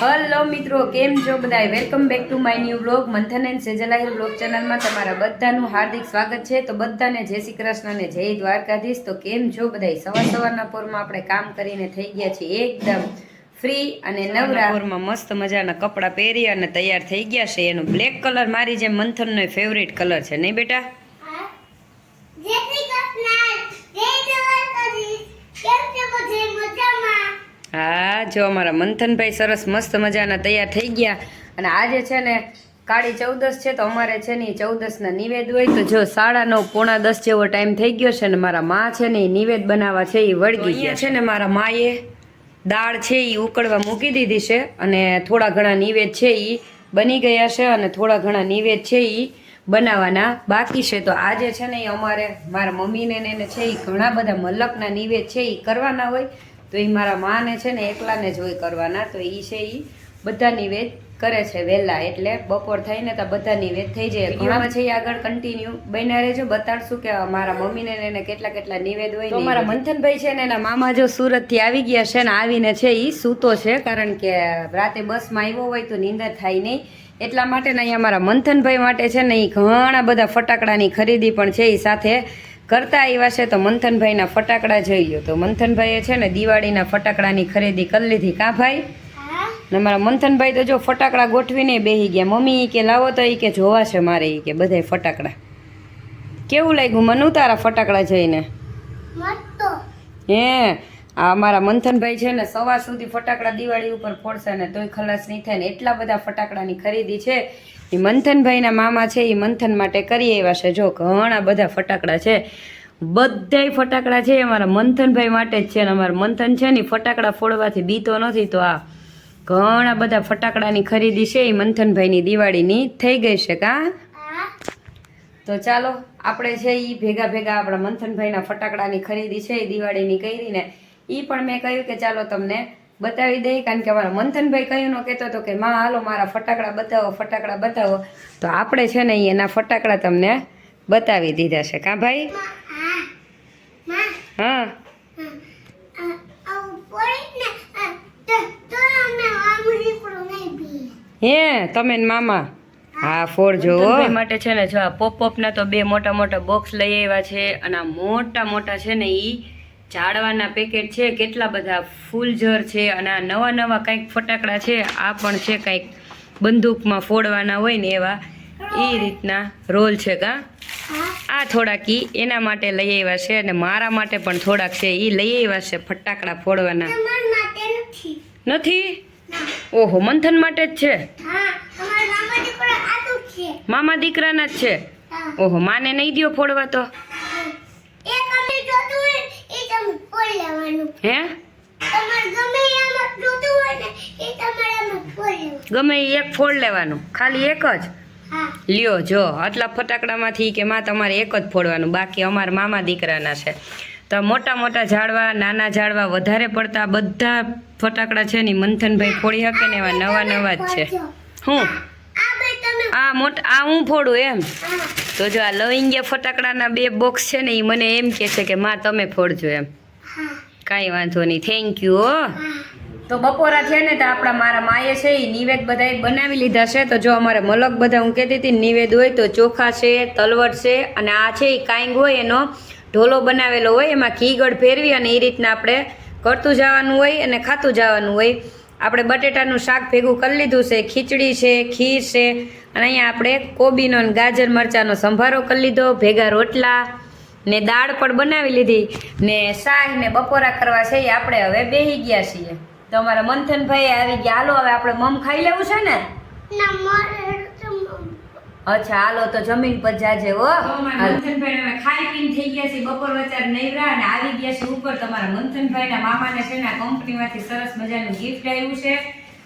Hello મિત્રો કેમ છો બધા welcome back to my new blog Manthan and Sejal Lahir blog ચેનલમાં તમારા બધાનું હાર્દિક સ્વાગત છે. તો બધાને જય શ્રી કૃષ્ણ અને જય દ્વારકાધીશ. તો કેમ છો બધા સવાર સવારના પોરમાં આપણે કામ કરીને થઈ ગયા છીએ એકદમ ફ્રી અને નવરા. પોરમાં મસ્ત મજાના કપડાં પહેરી અને તૈયાર થઈ ગયા છે. એનો બ્લેક કલર મારી જે મંથનનો ફેવરેટ કલર છે. નહીં બેટા? જય શ્રી કૃષ્ણ. જય દ્વારકાધીશ. કેમ છો બધે મજામાં? હા જો અમારા મંથનભાઈ સરસ મસ્ત મજાના તૈયાર થઈ ગયા. અને આજે છે ને કાળી ચૌદસ છે તો અમારે છે ને એ ચૌદસના નિવેદ હોય તો જો સાડા નવ પોણા દસ જેવો ટાઈમ થઈ ગયો છે ને મારા માં છે ને એ નિવેદ બનાવવા છે એ વળગી ગયા છે. ને મારા માએ દાળ છે એ ઉકળવા મૂકી દીધી છે અને થોડા ઘણા નિવેદ છે એ બની ગયા છે અને થોડા ઘણા નિવેદ છે એ બનાવવાના બાકી છે. તો આજે છે ને એ અમારે મારા મમ્મીને ને એને છે એ ઘણા બધા મલકના નિવેદ છે એ કરવાના હોય તો એ મારા માને છે ને એકલાને જ હોય કરવાના તો એ છે એ બધા નિવેદ કરે છે વહેલા એટલે બપોર થઈને તો બધા નિવેદ થઈ જાય. ઘણા છે એ આગળ કન્ટિન્યુ બન્યા રહેજો બતાડશું કે મારા મમ્મીને એને કેટલા કેટલા નિવેદ હોય તો મારા મંથનભાઈ છે ને એના મામા જો સુરતથી આવી ગયા છે ને આવીને છે એ સૂતો છે કારણ કે રાતે બસમાં આવ્યો હોય તો નીંદર થાય નહીં. એટલા માટે ને અહીંયા મારા મંથનભાઈ માટે છે ને એ ઘણા બધા ફટાકડાની ખરીદી પણ છે એ સાથે. કરતા આવ્યા છે તો મંથનભાઈના ફટાકડા જોઈ લો તો મંથનભાઈએ છે ને દિવાળીના ફટાકડાની ખરીદી કરી લીધી. કાં ભાઈ? મારા મંથનભાઈ તો જો ફટાકડા ગોઠવીને બેસી ગયા. મમ્મી એ કે લાવો તો એ કે જોવા છે મારે એ કે બધાય ફટાકડા. કેવું લાગ્યું? મનુ તારા ફટાકડા જોઈને? હે. આ અમારા મંથનભાઈ છે ને સવાર સુધી ફટાકડા દિવાળી ઉપર ફોડશે ને તોય ખલાસ નહીં થાય ને એટલા બધા ફટાકડાની ખરીદી છે. એ મંથનભાઈના મામા છે, એ મંથન માટે કરી આવ્યા છે. જો ઘણા બધા ફટાકડા છે. બધાય ફટાકડા છે અમારા મંથનભાઈ માટે જ છે ને અમારા મંથન છે ને ફટાકડા ફોડવાથી બીતો નથી તો આ ઘણા બધા ફટાકડાની ખરીદી છે, એ મંથનભાઈની દિવાળીની થઈ ગઈ છે કાં? તો ચાલો, આપણે છે એ ભેગા ભેગા આપણા મંથનભાઈના ફટાકડાની ખરીદી છે, એ દિવાળીની કરીને એ પણ મેં કહ્યું કે ચાલો તમને બતાવી દઈ કારણ કે અમારા મંથનભાઈ કહ્યું ન કહેતો હતો કે માં હાલો મારા ફટાકડા બતાવો ફટાકડા બતાવો. તો આપણે છે ને એના ફટાકડા તમને બતાવી દીધા છે. કાં ભાઈ? હા. માં. હા. તમે મામા? હા ફોર જોવો માટે છે ને જો આ પોપ ના તો બે મોટા મોટા બોક્સ લઈ આવ્યા છે અને આ મોટા મોટા છે ને ઈ ઝાડવાના પેકેટ છે કેટલા બધા ફૂલઝર છે અને આ નવા નવા કંઈક ફટાકડા છે આ પણ છે કંઈક બંદૂકમાં ફોડવાના હોય ને એવા. એ રીતના રોલ છે કા? આ થોડાક ઈ એના માટે લઈ આવ્યા છે અને મારા માટે પણ થોડાક છે. એ લઈ આવ્યા છે ફટાકડા ફોડવાના. નથી. ઓહો મંથન માટે જ છે? મામા દીકરો આટલું જ છે. મામા દીકરાના જ છે? ઓહો માને નહીં દ્યો ફોડવા તો એક અમે જોતું હોય એ તમે ફોડ હે? ગમે એક ફોડ લેવાનું. ખાલી એક જ? લ્યો જો આટલા ફટાકડામાંથી કે માં તમારે એક જ ફોડવાનું. બાકી અમારા મામા દીકરાના છે. તો મોટા મોટા ઝાડવા નાના ઝાડવા વધારે પડતા બધા ફટાકડા છે ને મંથનભાઈ ફોડી શકે ને એવા નવા નવા જ છે. હું? આ મોટા આ હું ફોડું એમ? તો જો આ લવિંગિયા ફટાકડાના બે બોક્સ છે ને એ મને એમ કહે છે કે માં તમે ફોડજો એમ. હા. કાંઈ વાંધો નહીં. થેન્ક યુ હો. તો બપોરા થયા ને તો આપણા મારા માએ છે એ નિવેદ બધાએ બનાવી લીધા છે. તો જો અમારે મલક બધા, હું કહેતી હતી નિવેદ હોય તો ચોખા છે, તલવટ છે, અને આ છે એ કાંઈક હોય એનો ઢોલો બનાવેલો હોય. એમાં ઘી ગળ ફેરવી અને એ રીતના આપણે કરતું જવાનું હોય અને ખાતું જવાનું હોય. આપણે બટેટાનું શાક ભેગું કરી લીધું છે, ખીચડી છે, ખીર છે, અને અહીંયા આપણે કોબીનો ગાજર મરચાંનો સંભારો કરી લીધો, ભેગા રોટલા ને દાળ પણ બનાવી લીધી ને શાક ને બપોરા કરવા છે એ આપણે હવે બેહી ગયા છીએ. તો અમારા મંથનભાઈ આવી ગયા હાલો હવે આપણે મમ ખાઈ લેવું છે ને? અચ્છા હાલો તો જમીન પર જાજે હો. મંથનભાઈ અમે ખાઈ પીને થઈ ગયા છે બપોર વચાર નૈરા અને આવી ગયા છે ઉપર. તમારા મંથનભાઈ ના મામાને છે ને આ કંપનીમાંથી સરસ મજાનું ગિફ્ટ આવ્યું છે.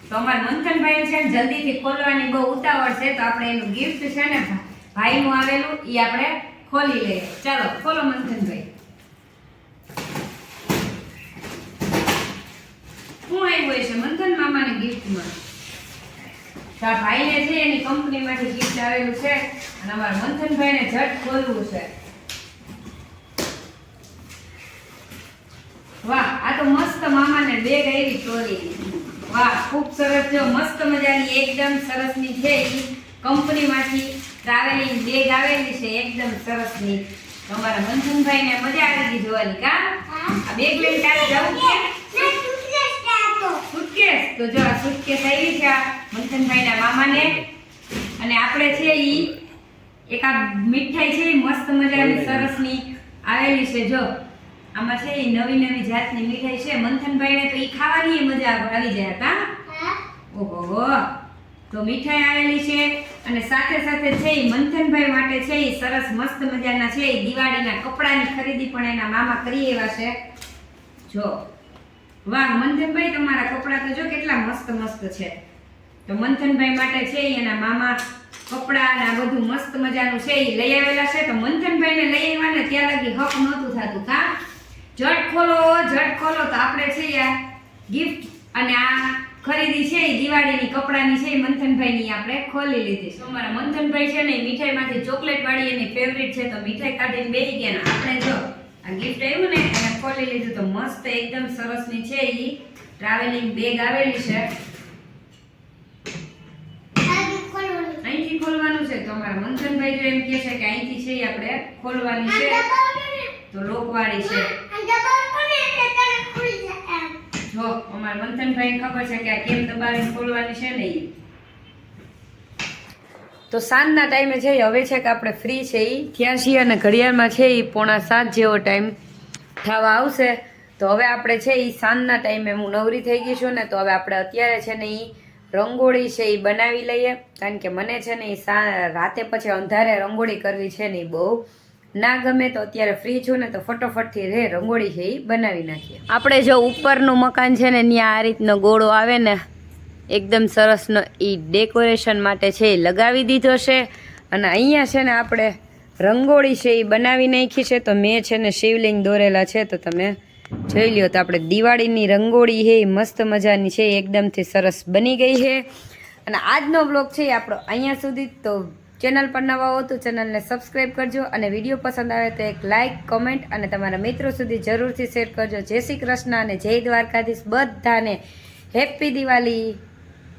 તો અમારા મંથનભાઈ છે ને જલ્દીથી ખોલવાની બહુ ઉતાવળ છે તો આપણે એનું ગિફ્ટ છે ને ભાઈનું આવેલું એ આપણે ખોલી લઈએ ચાલો, ખોલો મંથનભાઈ શું આવ્યું છે મંથન મામાની ગિફ્ટમાં. તો આ ભાઈને છે એની કંપનીમાંથી ગિફ્ટ આવેલું છે અને અમારા મંથનભાઈને ઝટ ખોલવું છે. વાહ, આ તો મસ્ત મામાને બેગ આવી ચોરી. વાહ, ખૂબ સરસ જો, મસ્ત મજાની, એકદમ સરસની છે કંપનીમાંથી ટ્રાવેલિંગ બેગ આવેલી છે એકદમ સરસની તમારા અમારા મંથનભાઈને મજા આવી ગઈ જોવાની કા? આ બેગ લઈને તારે જવું છે? ના સુટકેસ તો જો આ સુટકેસ આવી છે આ મંથનભાઈના મામાને. અને આપણે છે ઈ એક આ મીઠાઈ છે મસ્ત મજાની સરસની આવેલી છે જો. આમાં છે ઈ નવી નવી જાતની મીઠાઈ છે. મંથનભાઈને તો ઈ ખાવાની મજા આવી જાય હતા હા. ઓહો તો મીઠાઈ આવેલી છે અને સાથે સાથે છે એ મંથનભાઈ માટે છે એ સરસ મસ્ત મજાના છે એ દિવાળીના કપડાની ખરીદી પણ એના મામા કરી એવા છે. જો. વાહ, મંથનભાઈ તમારા કપડાં તો જો કેટલા મસ્ત મસ્ત છે. તો મંથનભાઈ માટે છે એના મામા કપડાં બધું મસ્ત મજાનું છે એ લઈ આવેલા છે. તો મંથનભાઈને લઈ આવ્યા ને ત્યાં લગી હક નહોતું થતું. કા? જટ ખોલો જટ ખોલો. તો આપણે છે યાર ગિફ્ટ અને આ ખરીદી છે એ દિવાળીની કપડાની છે એ મંથનભાઈની આપણે ખોલી લીધી છે. અમારા મંથનભાઈ છે ને એ મીઠાઈમાંથી ચોકલેટ વાળી એની ફેવરિટ છે તો મીઠાઈ કાઢીને બેસી ગયા ને આપણે જો આ ગિફ્ટ આવ્યું ને એને ખોલી લીધું તો મસ્ત એકદમ સરસની છે એ ટ્રાવેલિંગ બેગ આવેલી છે. અહીંથી ખોલવાનું. છે તો અમારા મંથનભાઈ જો એમ કહે છે કે અહીંથી છે એ આપણે ખોલવાની છે. તો લોકવાળી છે આ દબાવજો ને એટલે તરત ખુલી જાય એમ. જો, અમારા મંથનભાઈને ખબર છે કે આ કેમ દબાવીને ખોલવાની છે ને એ તો સાંજના ટાઈમે છે હવે છે કે આપણે ફ્રી છે એ ત્યાં છીએ અને ઘડિયાળમાં છે એ પોણા સાત જેવો ટાઈમ થવા આવશે. તો હવે આપણે છે એ સાંજના ટાઈમે હું નવરી થઈ ગઈ છું ને, તો હવે આપણે અત્યારે છે ને એ રંગોળી છે એ બનાવી લઈએ. કારણ કે મને છે ને એ સા, રાતે પછી અંધારે રંગોળી કરવી છે ને એ બહુ ના ગમે તો અત્યારે ફ્રી છું ને તો ફટોફટથી રે, રંગોળી છે એ બનાવી નાખીએ. આપણે જો ઉપરનું મકાન છે ને, ત્યાં આ રીતનો ગોળો આવે ને, એકદમ સરસનો એ ડેકોરેશન માટે છે એ લગાવી દીધો છે. અને અહીંયા છે ને આપણે રંગોળી છે એ બનાવી નાખી છે. તો મેં છે ને શિવલિંગ દોરેલા છે, તો તમે જોઈ લ્યો, તો આપણે દિવાળીની રંગોળી છે એ મસ્ત મજાની છે એકદમથી સરસ બની ગઈ છે. અને આજનો બ્લોગ છે એ આપણો અહીંયા સુધી, તો ચેનલ પર નવા હો તો ચેનલને સબસ્ક્રાઈબ કરજો અને વીડિયો પસંદ આવે તો એક લાઇક, કમેન્ટ અને તમારા મિત્રો સુધી જરૂરથી શેર કરજો. જય શ્રી કૃષ્ણ અને જય દ્વારકાધીશ બધાને. હેપી દિવાળી.